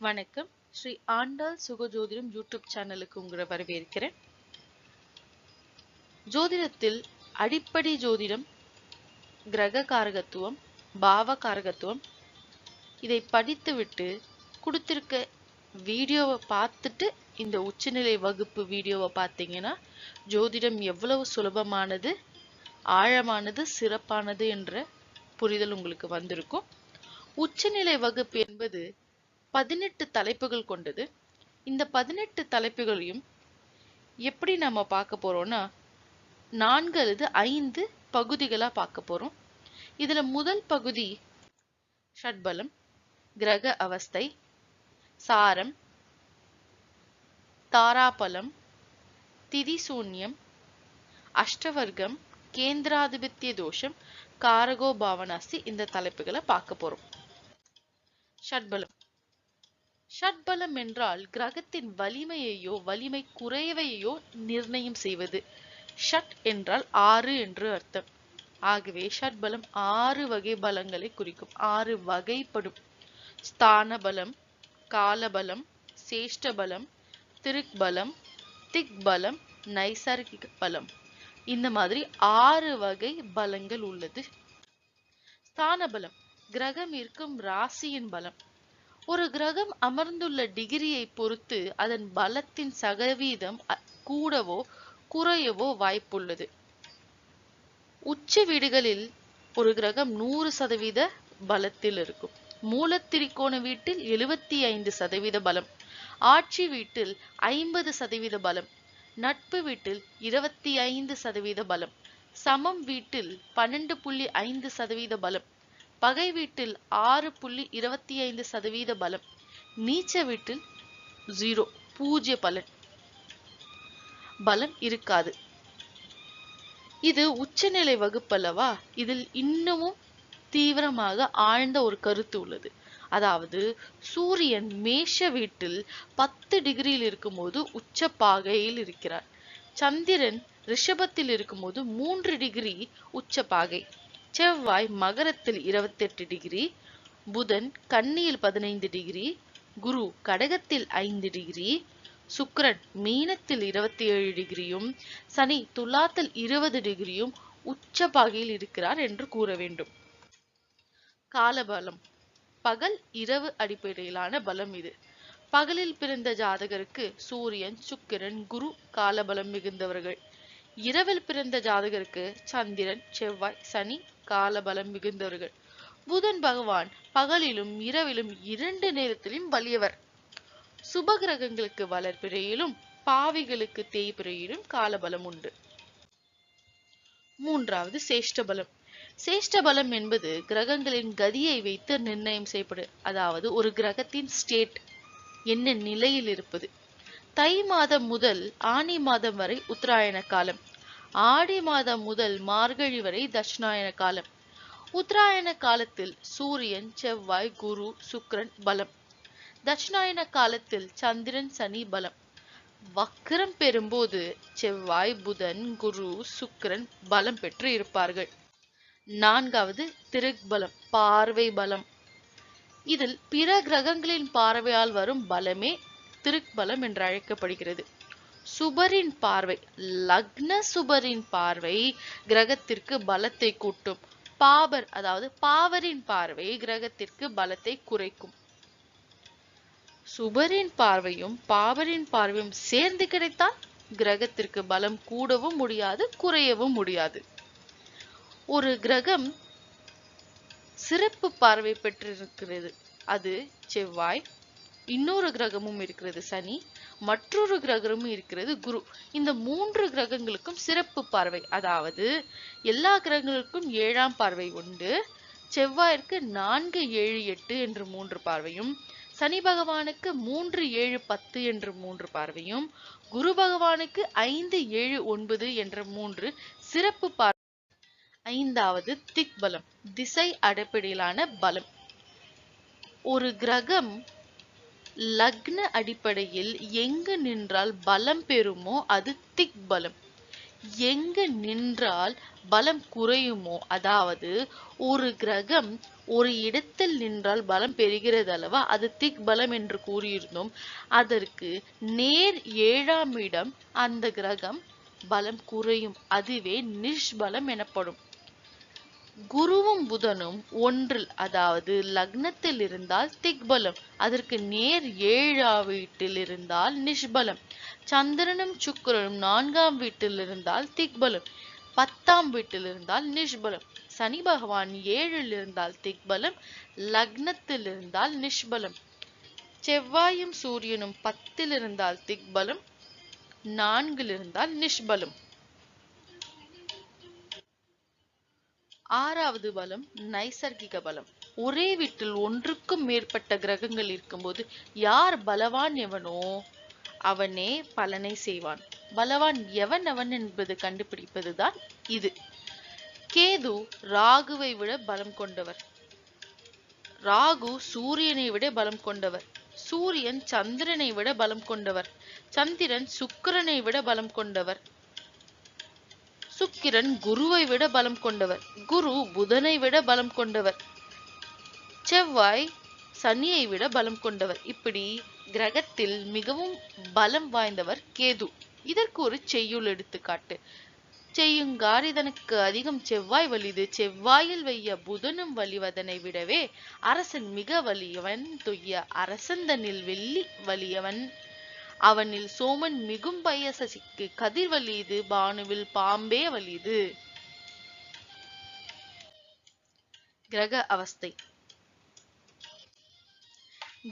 வணக்கம். ஸ்ரீ ஆண்டாள் சுகஜோதிடம் யூடியூப் சேனலுக்கு உங்களை வரவேற்கிறேன். ஜோதிடத்தில் அடிப்படை ஜோதிடம் கிரக காரகத்துவம் பாவ காரகத்துவம் இதை படித்துவிட்டு கொடுத்திருக்க வீடியோவை பார்த்துட்டு இந்த உச்சநிலை வகுப்பு வீடியோவை பார்த்தீங்கன்னா ஜோதிடம் எவ்வளவு சுலபமானது ஆழமானது சிறப்பானது என்ற புரிதல் உங்களுக்கு வந்திருக்கும். உச்சநிலை வகுப்பு என்பது பதினெட்டு தலைப்புகள் கொண்டது. இந்த பதினெட்டு தலைப்புகளையும் எப்படி நம்ம பார்க்க போறோம்னா நான்கு அல்லது ஐந்து பகுதிகளா பார்க்க போறோம். இதுல முதல் பகுதி ஷட்பலம் கிரக அவஸ்தை சாரம் தாராபலம் திதிசூன்யம் அஷ்டவர்க்கம் கேந்திராதிபத்திய தோஷம் காரகோ பாவனாஸ்தி இந்த தலைப்புகளை பார்க்க போறோம். ஷட்பலம். ஷட்பலம் என்றால் கிரகத்தின் வலிமையையோ வலிமை குறைவையோ நிர்ணயம் செய்வது. ஷட் என்றால் ஆறு என்று அர்த்தம். ஆகவே ஷட்பலம் ஆறு வகை பலங்களை குறிக்கும். ஆறு வகைப்படும். ஸ்தான பலம் காலபலம் சேஷ்ட பலம் திருக் பலம் திக் பலம் நைசர்கிக பலம். இந்த மாதிரி ஆறு வகை பலங்கள் உள்ளது. ஸ்தான பலம் கிரகம் இருக்கும் ராசியின் பலம். ஒரு கிரகம் அமர்ந்துள்ள டிகிரியை பொறுத்து அதன் பலத்தின் சதவீதம் கூடவோ குறையவோ வாய்ப்புள்ளது. உச்ச வீடுகளில் ஒரு கிரகம் நூறு சதவீத பலத்தில் இருக்கும். மூலத்திரிகோண வீட்டில் எழுபத்தி ஐந்து சதவீத பலம். ஆட்சி வீட்டில் ஐம்பது சதவீத பலம். நட்பு வீட்டில் இருபத்தி ஐந்து சதவீத பலம். சமம் வீட்டில் பன்னெண்டு புள்ளி ஐந்து சதவீத பலம். பகை வீட்டில் ஆறு புள்ளி இருபத்தி ஐந்து சதவீத பலம் நீச்ச வீட்டில் ஜீரோ பூஜ்ய பலன். பலம் இருக்காது. இது உச்சநிலை வகுப்பல்லவா இதில் இன்னமும் தீவிரமாக ஆழ்ந்த ஒரு கருத்து உள்ளது. அதாவது சூரியன் மேஷ வீட்டில் பத்து டிகிரியில் இருக்கும்போது உச்ச பாகையில் இருக்கிறார். சந்திரன் ரிஷபத்தில் இருக்கும்போது மூன்று டிகிரி உச்ச பாகை. செவ்வாய் மகரத்தில் இருபத்தெட்டு டிகிரி புதன் கன்னியில் பதினைந்து டிகிரி குரு கடகத்தில் ஐந்து டிகிரி சுக்கரன் மீனத்தில் இருபத்தி ஏழு டிகிரியும் சனி துலாத்தில் இருபது டிகிரியும் உச்ச பாகையில் இருக்கிறார் என்று கூற வேண்டும். காலபலம். பகல் இரவு அடிப்படையிலான பலம் இது. பகலில் பிறந்த ஜாதகருக்கு சூரியன் சுக்கிரன் குரு காலபலம் மிகுந்தவர்கள். இரவில் பிறந்த ஜாதகருக்கு சந்திரன் செவ்வாய் சனி காலபலம் மிகுந்தவர்கள். புதன் பகவான் பகலிலும் இரவிலும் இரண்டு நேரத்திலும் வலியவர். சுபகிரகங்களுக்கு வளர்பிறையிலும் பாவிகளுக்கு தேய்பிறையிலும் காலபலம் உண்டு. மூன்றாவது சேஷ்டபலம். பலம் என்பது கிரகங்களின் கதியை வைத்து நிர்ணயம் செய்யப்படும் அதாவது ஒரு கிரகத்தின் ஸ்டேட் என்ன நிலையில் இருப்பது. தை மாதம் முதல் ஆனி மாதம் வரை உத்தராயண காலம். ஆடி மாதம் முதல் மார்கழி வரை தட்சிணாயன காலம். உத்தராயண காலத்தில் சூரியன் செவ்வாய் குரு சுக்ரன் பலம். தட்சிணாயன காலத்தில் சந்திரன் சனி பலம். வக்கரம் பெறும்போது செவ்வாய் புதன் குரு சுக்ரன் பலம் பெற்று இருப்பார்கள். நான்காவது திருக்பலம் பார்வை பலம். இதில் பிற கிரகங்களின் பார்வையால் வரும் பலமே திருக்பலம் என்று அழைக்கப்படுகிறது. சுபரின் பார்வை லக்ன சுபரின் பார்வை கிரகத்திற்கு பலத்தை கூட்டும். பாபர் அதாவது பாவரின் பார்வை கிரகத்திற்கு பலத்தை குறைக்கும். சுபரின் பார்வையும் பாவரின் பார்வையும் சேர்ந்து கிடைத்தால் கிரகத்திற்கு பலம் கூடவும் முடியாது குறையவும் முடியாது. ஒரு கிரகம் சிறப்பு பார்வை பெற்றிருக்கிறது. அது செவ்வாய் இன்னொரு கிரகமும் இருக்கிறது சனி. மற்றொரு கிரகமும் இருக்கிறது குரு. இந்த மூன்று கிரகங்களுக்கும் சிறப்பு பார்வை. அதாவது எல்லா கிரகங்களுக்கும் ஏழாம் பார்வை உண்டு. செவ்வாயிற்கு நான்கு ஏழு எட்டு என்று மூன்று பார்வையும் சனி பகவானுக்கு மூன்று ஏழு பத்து என்று மூன்று பார்வையும் குரு பகவானுக்கு ஐந்து ஏழு ஒன்பது என்ற மூன்று சிறப்பு பார்வை. ஐந்தாவது திக் பலம் திசை அடிப்படையிலான பலம். ஒரு கிரகம் லக்ன அடிப்படையில் எங்கு நின்றால் பலம் பெறுமோ அது திக் பலம். எங்கு நின்றால் பலம் குறையுமோ அதாவது ஒரு கிரகம் ஒரு இடத்தில் நின்றால் பலம் பெறுகிறது அல்லவா அது திக் பலம் என்று கூறியிருந்தோம். அதற்கு நேர் ஏழாம் இடம் அந்த கிரகம் பலம் குறையும் அதுவே நிஷ்பலம் எனப்படும். குருவும் புதனும் ஒன்றில் அதாவது லக்னத்தில் இருந்தால் திக்பலம் அதற்கு நேர் ஏழாம் வீட்டில் இருந்தால் நிஷ்பலம் சந்திரனும் சுக்கிரனும் நான்காம் வீட்டில் இருந்தால் திக்பலம் பத்தாம் வீட்டில் இருந்தால் நிஷ்பலம் சனி பகவான் ஏழில் இருந்தால் திக்பலம் லக்னத்தில் இருந்தால் நிஷ்பலம் செவ்வாயும் சூரியனும் பத்தில் இருந்தால் திக்பலம் நான்கில் இருந்தால் நிஷ்பலம். ஆறாவது பலம் நைசர்கிக பலம். ஒரே வீட்டில் ஒன்றுக்கும் மேற்பட்ட கிரகங்கள் இருக்கும்போது யார் பலவான் எவனோ அவனே பலனை செய்வான். பலவான் எவன் அவன் என்பது கண்டுபிடிப்பதுதான் இது. கேது ராகுவை விட பலம் கொண்டவர். ராகு சூரியனை விட பலம் கொண்டவர். சூரியன் சந்திரனை விட பலம் கொண்டவர். சந்திரன் சுக்கிரனை விட பலம் கொண்டவர். சுக்கிரன் குருவை விட பலம் கொண்டவர். குரு புதனை விட பலம் கொண்டவர். செவ்வாய் சனியை விட பலம் கொண்டவர். இப்படி கிரகத்தில் மிகவும் பலம் வாய்ந்தவர் கேது. இதற்கு ஒரு செய்யுள் எடுத்துக்காட்டு. செய்யுங்கார் இதனுக்கு அதிகம் செவ்வாய் வலிது. செவ்வாயில் வைய புதனும் வலிவதனை விடவே அரசன் மிக வலியவன். துய்ய அரசந்தனில் வெள்ளி வலியவன். அவனில் சோமன் மிகும் பய சசிக்கு கதிர் வலியுது பானுவில் பாம்பே வலியுது கிரக அவஸ்தை.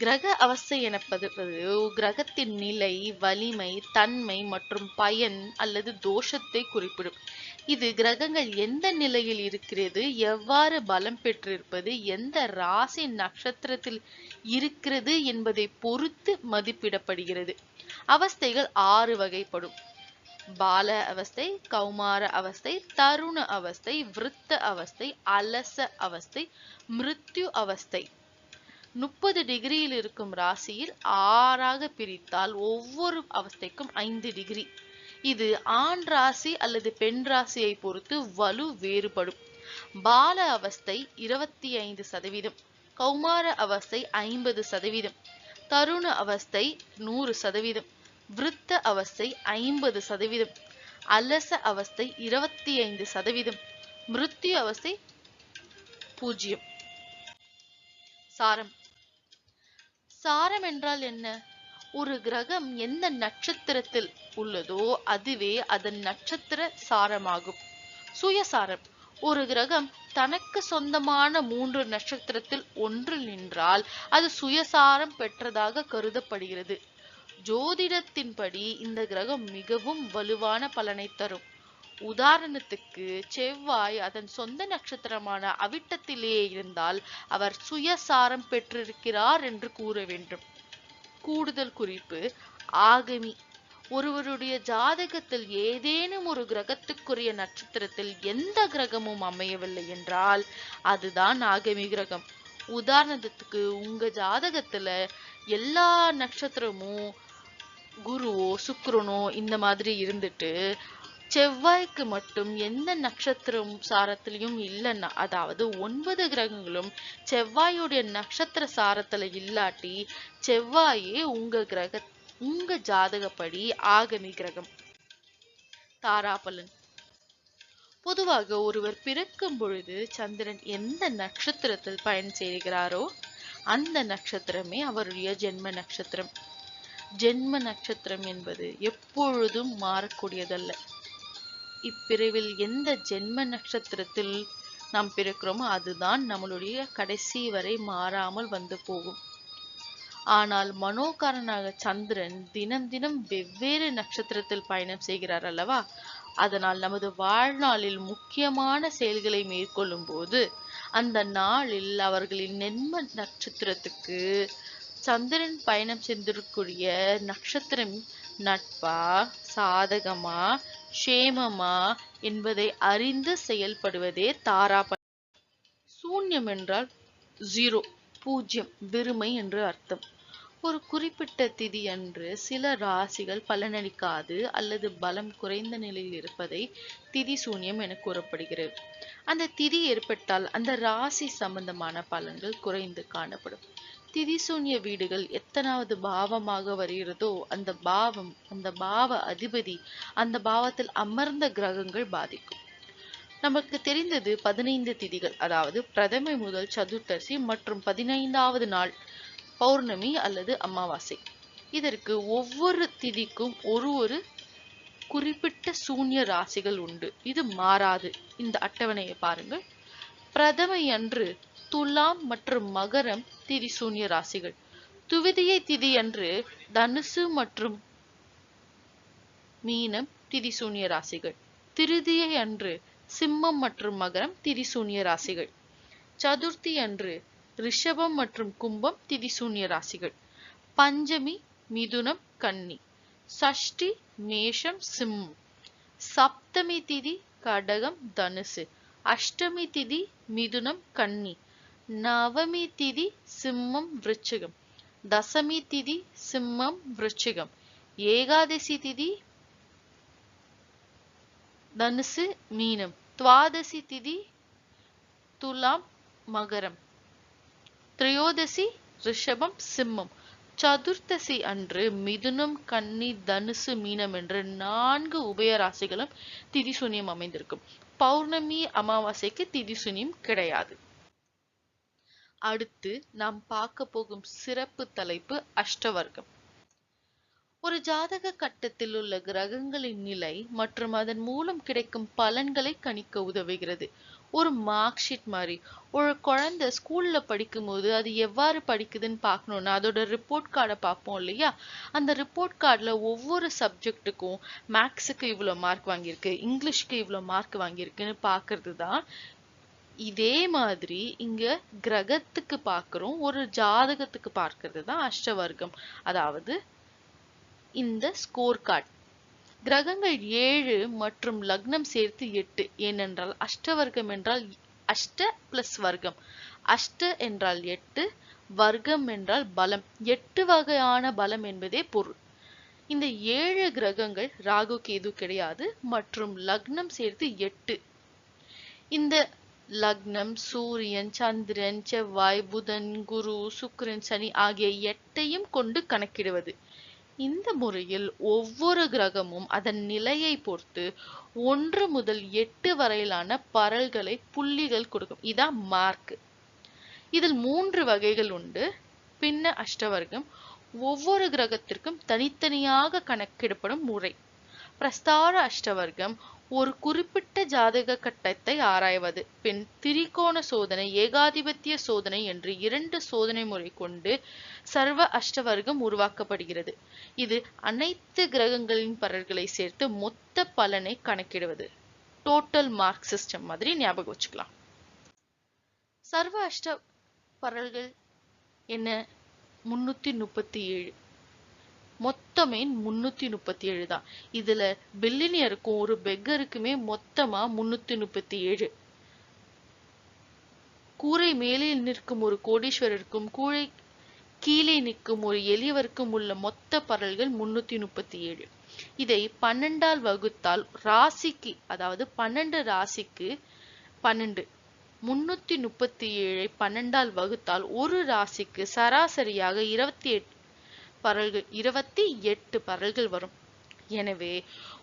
கிரக அவஸ்தை எனப்பது கிரகத்தின் நிலை வலிமை தன்மை மற்றும் பயன் அல்லது தோஷத்தை குறிப்பிடும். இது கிரகங்கள் எந்த நிலையில் இருக்கிறது எவ்வாறு பலம் பெற்றிருப்பது எந்த ராசி நட்சத்திரத்தில் இருக்கிறது என்பதை பொறுத்து மதிப்பிடப்படுகிறது. அவஸ்தைகள் ஆறு வகைப்படும். பால அவஸ்தை கௌமார அவஸ்தை தருண அவஸ்தை விருத்த அவஸ்தை அலச அவஸ்தை மிருத்யு அவஸ்தை. முப்பது டிகிரியில் இருக்கும் ராசியில் ஆறாக பிரித்தால் ஒவ்வொரு அவஸ்தைக்கும் ஐந்து டிகிரி. இது ஆண் ராசி அல்லது பெண் ராசியை பொறுத்து வலு வேறுபடும். பால அவஸ்தை இருபத்தி ஐந்து சதவீதம் கௌமார அவஸ்தை ஐம்பது சதவீதம் தருண அவஸ்தை நூறு சதவீதம். விருத்த அவஸ்தை ஐம்பது சதவீதம். அலச அவஸ்தை இருபத்தி ஐந்து சதவீதம். மிருத்யு அவஸ்தை பூஜ்ஜியம் சாரம். சாரம் என்றால் என்ன? ஒரு கிரகம் எந்த நட்சத்திரத்தில் உள்ளதோ அதுவே அதன் நட்சத்திர சாரமாகும். சுயசாரம். ஒரு கிரகம் தனக்கு சொந்தமான மூன்று நட்சத்திரத்தில் ஒன்று நின்றால் அது சுயசாரம் பெற்றதாக கருதப்படுகிறது. ஜோதிடத்தின்படி இந்த கிரகம் மிகவும் வலுவான பலனை தரும். உதாரணத்துக்கு செவ்வாய் அதன் சொந்த நட்சத்திரமான அவிட்டத்திலே இருந்தால் அவர் சுயசாரம் பெற்றிருக்கிறார் என்று கூற வேண்டும். கூடுதல் குறிப்பு ஆகமி ஒருவருடைய ஜாதகத்தில் ஏதேனும் ஒரு கிரகத்துக்குரிய நட்சத்திரத்தில் எந்த கிரகமும் அமையவில்லை என்றால் அதுதான் ஆகமி கிரகம். உதாரணத்துக்கு உங்க ஜாதகத்துல எல்லா நட்சத்திரமும் குருவோ சுக்கரனோ இந்த மாதிரி இருந்துட்டு செவ்வாய்க்கு மட்டும் எந்த நட்சத்திரம் சாரத்திலையும் இல்லைன்னா அதாவது ஒன்பது கிரகங்களும் செவ்வாயுடைய நட்சத்திர சாரத்துல இல்லாட்டி செவ்வாயே உங்க கிரக உங்க ஜாதகப்படி ஆகமி கிரகம். தாராபலன். பொதுவாக ஒருவர் பிறக்கும் பொழுது சந்திரன் எந்த நட்சத்திரத்தில் பயன் செய்கிறாரோ அந்த நட்சத்திரமே அவருடைய ஜென்ம நட்சத்திரம். ஜென்ம நட்சத்திரம் என்பது எப்பொழுதும் மாறக்கூடியதல்ல. இப்பிரிவில் எந்த ஜென்ம நட்சத்திரத்தில் நாம் பிறக்கிறோமோ அதுதான் நம்மளுடைய கடைசி வரை மாறாமல் வந்து போகும். ஆனால் மனோகாரனாக சந்திரன் தினம் தினம் வெவ்வேறு நட்சத்திரத்தில் பயணம் செய்கிறார் அல்லவா? அதனால் நமது வாழ்நாளில் முக்கியமான செயல்களை மேற்கொள்ளும் போது அந்த நாளில் அவர்களின் நென்ம நட்சத்திரத்துக்கு சந்திரன் பயணம் சென்றிருக்கூடிய நட்சத்திரம் நட்பா சாதகமா க்ஷேமமா என்பதை அறிந்து செயல்படுவதே தாரா சூன்யம் என்றால் ஜீரோ பூஜ்யம் வெறுமை என்று அர்த்தம். ஒரு குறிப்பிட்ட திதி அன்று சில ராசிகள் பலனளிக்காது அல்லது பலம் குறைந்த நிலையில் இருப்பதை திதி சூன்யம் என கூறப்படுகிறது. அந்த திதி ஏற்பட்டால் அந்த ராசி சம்பந்தமான பலன்கள் குறைந்து காணப்படும். திதி சூன்ய வீடுகள் எத்தனாவது பாவமாக வருகிறதோ அந்த பாவம் அந்த பாவ அதிபதி அந்த பாவத்தில் அமர்ந்த கிரகங்கள் பாதிக்கும். நமக்கு தெரிந்தது பதினைந்து திதிகள் அதாவது பிரதமை முதல் சதுர்த்தசி மற்றும் பதினைந்தாவது நாள் பௌர்ணமி அல்லது அமாவாசை. இதற்கு ஒவ்வொரு திதிக்கும் ஒரு ஒரு குறிப்பிட்ட சூன்ய ராசிகள் உண்டு. இது மாறாது. இந்த அட்டவணையை பாருங்கள். பிரதமை அன்று துலாம் மற்றும் மகரம் திதி சூன்ய ராசிகள். துவிதியை திதி அன்று தனுசு மற்றும் மீனம் திதி சூன்ய ராசிகள். திருதியை அன்று சிம்மம் மற்றும் மகரம் திதி சூன்ய ராசிகள். சதுர்த்தி அன்று ரிஷபம் மற்றும் கும்பம் திதி சூன்ய ராசிகள். பஞ்சமி மிதுனம் கன்னி. சஷ்டி மேஷம் சிம்மம். சப்தமி திதி கடகம் தனுசு. அஷ்டமி திதி மிதுனம் கன்னி. நவமி திதி சிம்மம் விருச்சிகம். தசமி திதி சிம்மம் விருச்சிகம். ஏகாதசி திதி தனுசு மீனம். துவாதசி திதி துலாம் மகரம். திரையோதசி ரிஷபம் சிம்மம். சதுர்த்தசி அன்று மிதுனம் கன்னி தனுசு மீனம் என்று நான்கு உபயராசிகளும் திதிசூன்யம் அமைந்திருக்கும். பௌர்ணமி அமாவாசைக்கு திதி சூன்யம் கிடையாது. அடுத்து நாம் பார்க்க போகும் சிறப்பு தலைப்பு அஷ்டவர்க்கம். ஒரு ஜாதக கட்டத்தில் உள்ள கிரகங்களின் நிலை மற்றும் அதன் மூலம் கிடைக்கும் பலன்களை கணிக்க உதவுகிறது. ஒரு மார்க் ஷீட் மாதிரி. ஒரு குழந்தை ஸ்கூல்ல படிக்கும்போது அது எவ்வாறு படிக்குதுன்னு பார்க்கணும்னா அதோட ரிப்போர்ட் கார்டை பார்ப்போம் இல்லையா? அந்த ரிப்போர்ட் கார்டில் ஒவ்வொரு சப்ஜெக்ட்டுக்கும் மேக்ஸுக்கு இவ்வளோ மார்க் வாங்கியிருக்கு இங்கிலீஷ்க்கு இவ்வளோ மார்க் வாங்கியிருக்குன்னு பார்க்கறது தான் இதே மாதிரி இங்க கிரகத்துக்கு பார்க்குறோம் ஒரு ஜாதகத்துக்கு பார்க்கறது தான் அஷ்டவர்க்கம். அதாவது இந்த ஸ்கோர் கார்டு கிரகங்கள் ஏழு மற்றும் லக்னம் சேர்த்து எட்டு. ஏனென்றால் அஷ்டவர்க்கம் என்றால் அஷ்ட பிளஸ் வர்க்கம். அஷ்ட என்றால் எட்டு வர்க்கம் என்றால் பலம். எட்டு வகையான பலம் என்பதே பொருள். இந்த ஏழு கிரகங்கள் ராகு கேது கிடையாது மற்றும் லக்னம் சேர்த்து எட்டு. இந்த லக்னம் சூரியன் சந்திரன் செவ்வாய் புதன் குரு சுக்கிரன் சனி ஆகிய எட்டையும் கொண்டு கணக்கிடுவது. இந்த முறையில் ஒவ்வொரு கிரகமும் அதன் நிலையை பொறுத்து ஒன்று முதல் எட்டு வரையிலான பரல்களை புள்ளிகள் கொடுக்கும். இதான் மார்க். இதில் மூன்று வகைகள் உண்டு. பின்ன அஷ்டவர்க்கம். ஒவ்வொரு கிரகத்திற்கும் தனித்தனியாக கணக்கிடப்படும் முறை. பிரஸ்தார அஷ்டவர்க்கம். ஒரு குறிப்பிட்ட ஜாதக கட்டத்தை ஆராய்வது பின் திரிகோண சோதனை ஏகாதிபத்திய சோதனை என்று இரண்டு சோதனை முறை கொண்டு சர்வ அஷ்டவர்க்கம் உருவாக்கப்படுகிறது. இது அனைத்து கிரகங்களின் பரல்களை சேர்த்து மொத்த பலனை கணக்கிடுவது. டோட்டல் மார்க் சிஸ்டம் மாதிரி ஞாபகம் வச்சுக்கலாம். சர்வ அஷ்ட பரல்கள் என்ன? முன்னூத்தி முப்பத்தி ஏழு. மொத்தமே முன்னூத்தி முப்பத்தி ஏழு தான். இதுல பில்லினியருக்கும் ஒரு பெக்கருக்குமே மொத்தமா முன்னூத்தி முப்பத்தி ஏழு. கூரை மேலே நிற்கும் ஒரு கோடீஸ்வரருக்கும் கூரை கீழே நிற்கும் ஒரு எளியவருக்கும் உள்ள மொத்த பரல்கள் முன்னூத்தி முப்பத்தி ஏழு. இதை பன்னெண்டால் வகுத்தால் ராசிக்கு அதாவது பன்னெண்டு ராசிக்கு பன்னெண்டு. முன்னூத்தி முப்பத்தி ஏழை பன்னெண்டால் வகுத்தால் ஒரு ராசிக்கு சராசரியாக இருபத்தி எட்டு பரல்கள் இருபத்தி எட்டு பரல்கள் வரும். எனவே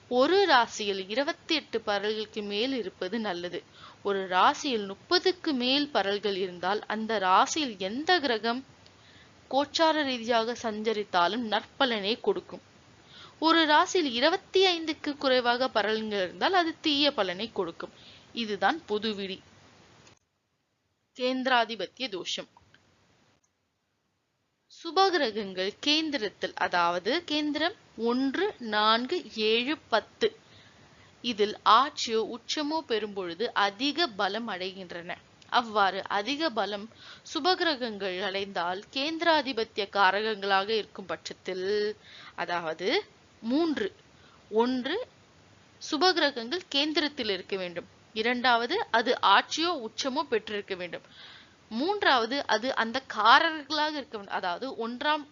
ஒரு ராசியில் இருபத்தி எட்டு பரல்களுக்கு மேல் இருப்பது நல்லது. ஒரு ராசியில் முப்பதுக்கு மேல் பரல்கள் இருந்தால் அந்த ராசியில் எந்த கிரகம் கோச்சார ரீதியாக சஞ்சரித்தாலும் நற்பலனை கொடுக்கும். ஒரு ராசியில் இருபத்தி ஐந்துக்கு குறைவாக பரல்கள் இருந்தால் அது தீய பலனை கொடுக்கும். இதுதான் புதுவிடி கேந்திராதிபத்திய தோஷம். சுபகிரகங்கள் கேந்திரத்தில் அதாவது கேந்திரம் ஒன்று நான்கு ஏழு பத்து. இதில் ஆட்சியோ உச்சமோ பெறும்பொழுது அதிக பலம் அடைகின்றன. அவ்வாறு அதிக பலம் சுபகிரகங்கள் அடைந்தால் கேந்திராதிபத்திய காரகங்களாக இருக்கும் பட்சத்தில் அதாவது மூன்று. ஒன்று சுபகிரகங்கள் கேந்திரத்தில் இருக்க வேண்டும். இரண்டாவது அது ஆட்சியோ உச்சமோ பெற்றிருக்க வேண்டும். மூன்றாவது அது அந்த காரர்களாக இருக்க அதாவது ஒன்றாம்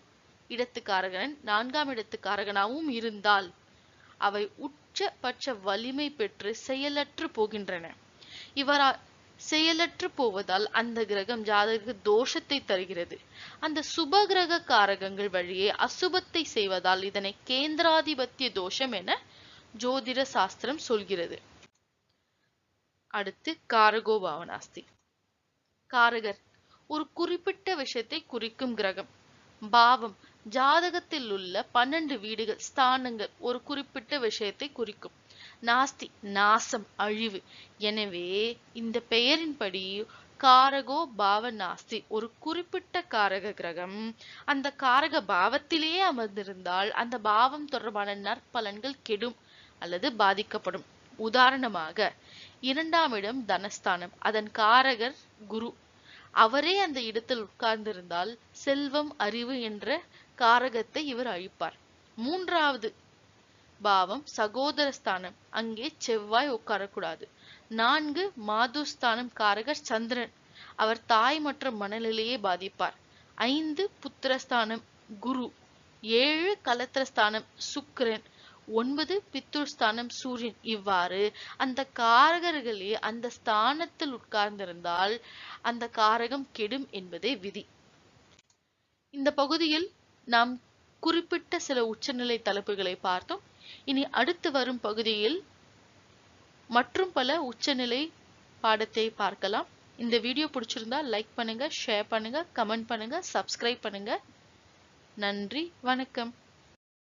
இடத்துக்காரகன் நான்காம் இடத்துக்காரகனாகவும் இருந்தால் அவை உச்சபட்ச வலிமை பெற்று செயலற்று போகின்றன. இவரா செயலற்று போவதால் அந்த கிரகம் ஜாதகருக்கு தோஷத்தை தருகிறது. அந்த சுப கிரக காரகங்கள் வழியே அசுபத்தை செய்வதால் இதனை கேந்திராதிபத்திய தோஷம் என ஜோதிட சாஸ்திரம் சொல்கிறது. அடுத்து காரகோபாவனாஸ்தி. காரகர். ஒரு குறிப்பிட்ட விஷயத்தை குறிக்கும் கிரகம். பாவம். ஜாதகத்தில் உள்ள பன்னெண்டு வீடுகள் ஸ்தானங்கள் ஒரு குறிப்பிட்ட விஷயத்தை குறிக்கும். நாஸ்தி நாசம் அழிவு. எனவே இந்த பெயரின்படி காரகோ பாவ நாஸ்தி. ஒரு குறிப்பிட்ட காரக கிரகம் அந்த காரக பாவத்திலேயே அமர்ந்திருந்தால் அந்த பாவம் தொடர்பான நற்பலன்கள் கெடும் அல்லது பாதிக்கப்படும். உதாரணமாக இரண்டாம் இடம் தனஸ்தானம். அதன் காரகர் குரு. அவரே அந்த இடத்தில் உட்கார்ந்திருந்தால் செல்வம் அறிவு என்ற காரகத்தை இவர் அழிப்பார். மூன்றாவது பாவம் சகோதர ஸ்தானம் அங்கே செவ்வாய் உட்காரக்கூடாது. நான்கு மாதுஸ்தானம். காரகர் சந்திரன். அவர் தாய் மற்றும் மனநிலையை பாதிப்பார். ஐந்து புத்திரஸ்தானம். குரு. ஏழு கலத்திரஸ்தானம். சுக்கிரன். ஒன்பது பித்துர் ஸ்தானம் சூரியன். இவ்வாறு அந்த காரகர்களே அந்த ஸ்தானத்தில் உட்கார்ந்திருந்தால் அந்த காரகம் கெடும் என்பதே விதி. இந்த பகுதியில் நாம் குறிப்பிட்ட சில உச்சநிலை தலைப்புகளை பார்த்தோம். இனி அடுத்து வரும் பகுதியில் மற்றும் பல உச்சநிலை பாடத்தை பார்க்கலாம். இந்த வீடியோ பிடிச்சிருந்தா லைக் பண்ணுங்க ஷேர் பண்ணுங்க கமெண்ட் பண்ணுங்க சப்ஸ்கிரைப் பண்ணுங்க. நன்றி வணக்கம்.